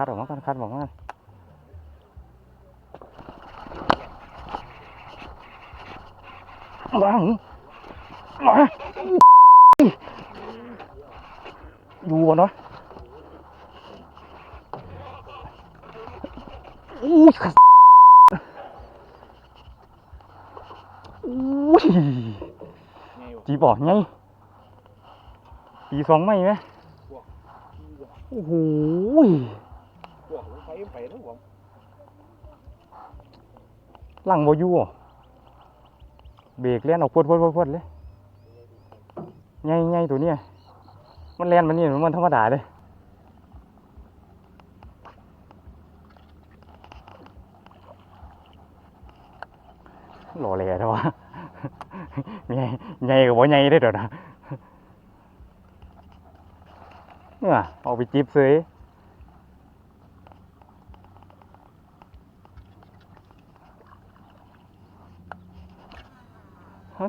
คัดออกมากันคัดออกมากันมาหึมาอยู่บ่เนาะอู้ยขัดอู้ยจีบอกไงปีสองไม่ไหมโอ้โห ไปแล้วผมหลังบอยู่เบรกเล่นออกพวดพวดพวดพวดเลยไงไงตัวเนี้ยมันเล่นมันนี่มันธรรมดาเลยหล่อแหล่เถอะวะไงไงกับว่าไงได้เดี๋ยวนะเนี่ยเอาไปจีบซื้อ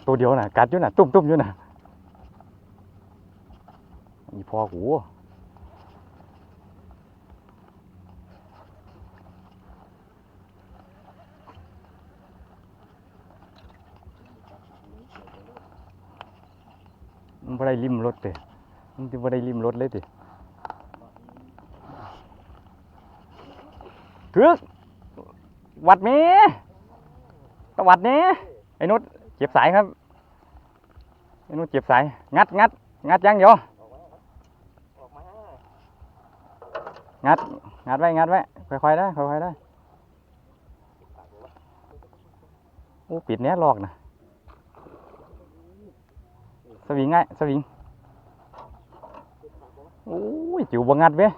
ตัวเดียวนะกัดอยู่นะตุ้มตุ้มอยู่นะอีพ่อกูมันบ่ได้ริมรถเด้มันสิบ่ได้ริมรถเลยติถึกวัดแม่ตวัดแน่ไอ้นุชเจ็บสายครับ ไอ้นุชเจ็บสาย งัดงัดงัดยังเดียวงัด งัดไว้ งัดไว้ ค่อยๆได้ค่อยๆได้โอ้ปิดเนี้ยลอกนะสวิงง่ายสวิงโอ้ยจิ๋วบังัดเว้ย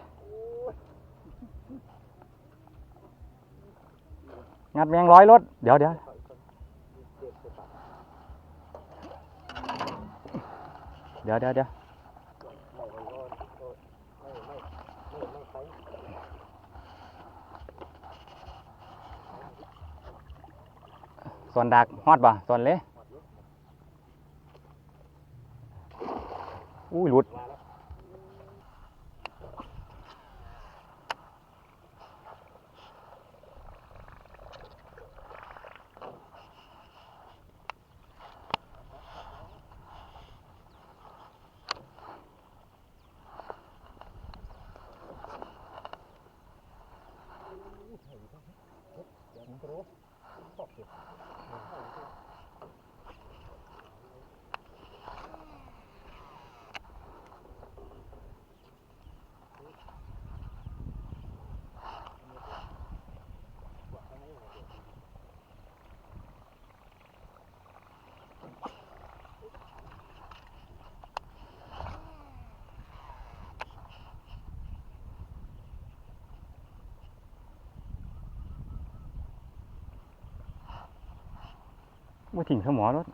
งัดแมงร้อยรถ เดี๋ยวเดี๋ยว เดี๋ยวเดี๋ยวเดี๋ยวส่วนดักฮอดบ่ส่วนเลยหลุด มาถึงสมอรถ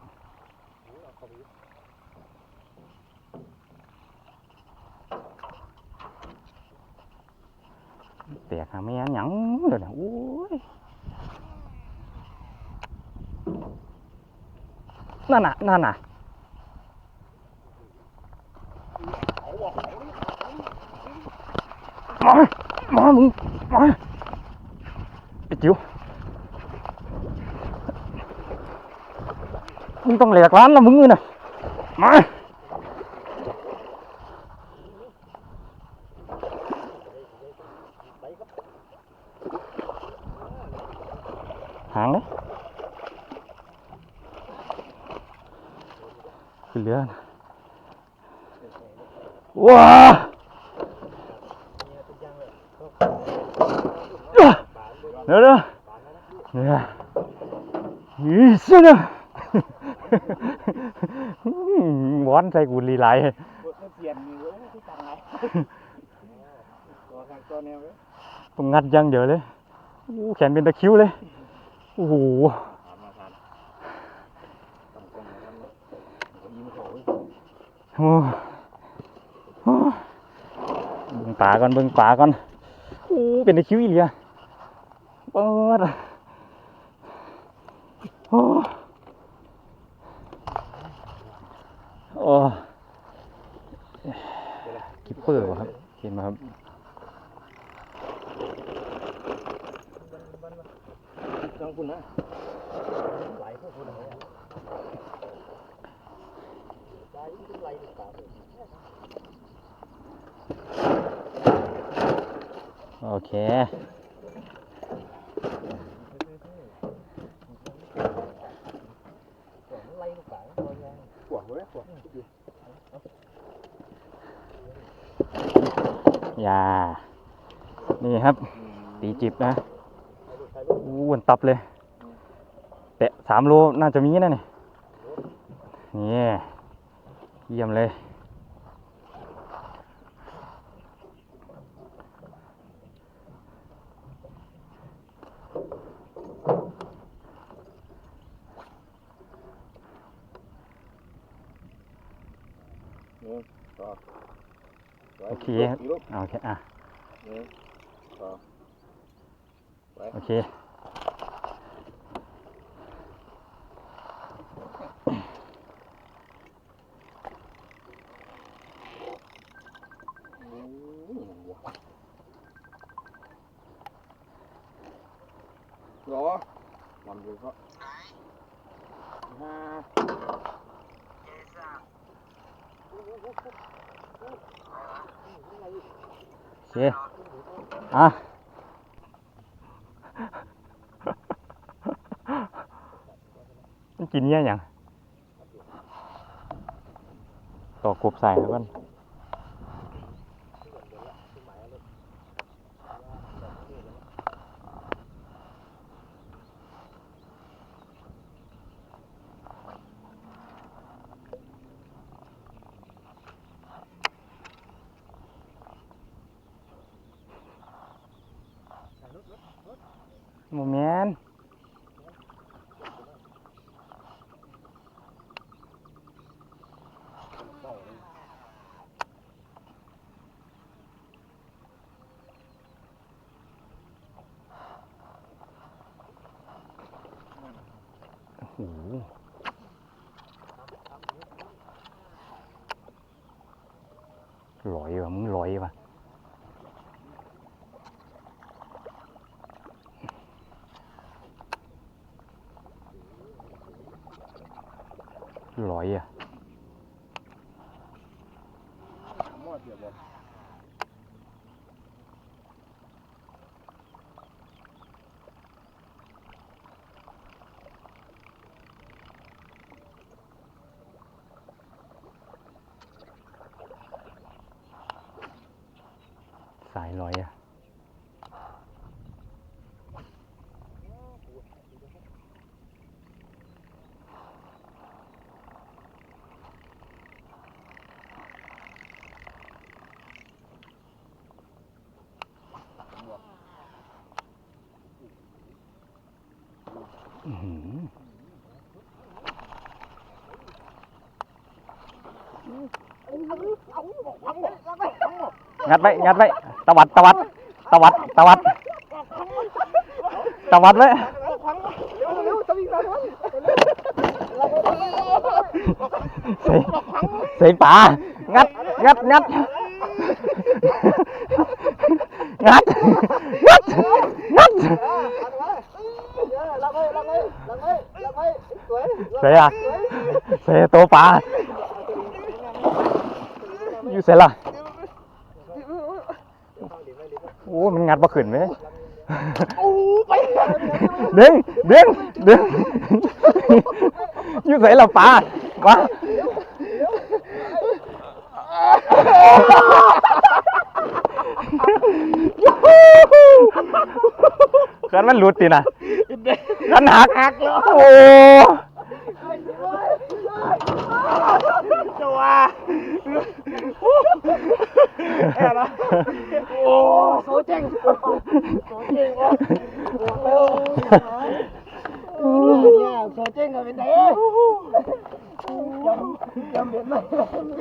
แตกหาแม่นหยังเลยนะโอ้ยนั่นน่ะนั่นน่ะมามามึงมาไอ้จิ๋ว มึงต้องแหลกร้านละมึงเลยนะมาหางเลยขึ้นเรือนะว้าเดี๋ยวเดี๋ยวเนี่ยนี่เสียนะ วอนใส่กูลีไลายพวกมันเปลี่ยนมีเว้ยที่ตังไงตัวทางตัวเนี้ยเว้ยต้องงัดอยังเดียวเลยอู้แขนเป็นตะคริวเลย โอ้โหถามมาทานตั้งกล้องมาทำเลยยิ้มโถยโอ้โหเบิ่งป่าก่อนเบิ่งป่าก่อนโอ้เป็นตะคริวอีเหลียเปิดโอ้ โอ้กิปเปอร์วะครับ เห็นไหมครับ จังคุณนะโอเค ย่านี่ครับ ตีจิบนะอู้วนตับเลย แตะสามโลน่าจะมีนะนี่นี่เยี่ยมเลย โอเคครับเอาโอเคอะโอเครอมันดูก็ห้า โอเคอะมันกินเนี่ยยังต่อกบใส่แล้วกัน โมเมนโอ้โหลอยว่ะมึงลอยว่ะ ลอยอะหม้อเสียบอลสายลอยอะ งัดไว้งัดไว้ตวัดตวัดตวัดตวัดตวัดไว้เร็วเร็วจะวิ่งมาแล้วใส่ใส่ป่างัด งัด งัด งัดงัดงัด ลังไว้ลังไว้ลังไว้ลังไว้ เสวยใส่อะใส่ตัวป่าอยู่ใส่ละโอ้มันงัดบ่ขึ้นไหมโอ้ไปดึงดึงดึงอยู่ใส่ละป่ามากันมันหลุดตินะกันหักหักแล้วโอ้ จัวแค่ละ โอ้โซเจ๋งโซเจ๋งวะโอ้โหเนี่ยโซเจ๋งกันเป็นไงจำยำเป็นไหม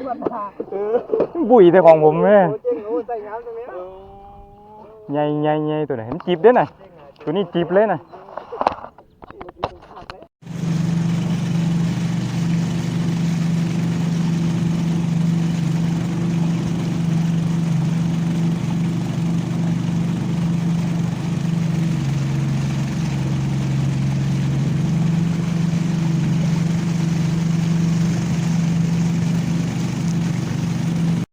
มันหาบุ๋ยแต่ของผมแม่โซเจ๋งโอ้ใส่งามจังนี้ใหญ่ใหญ่ใหญ่ตัวไหนเห็นจีบด้วยน่ะตัวนี้จีบเลยน่ะ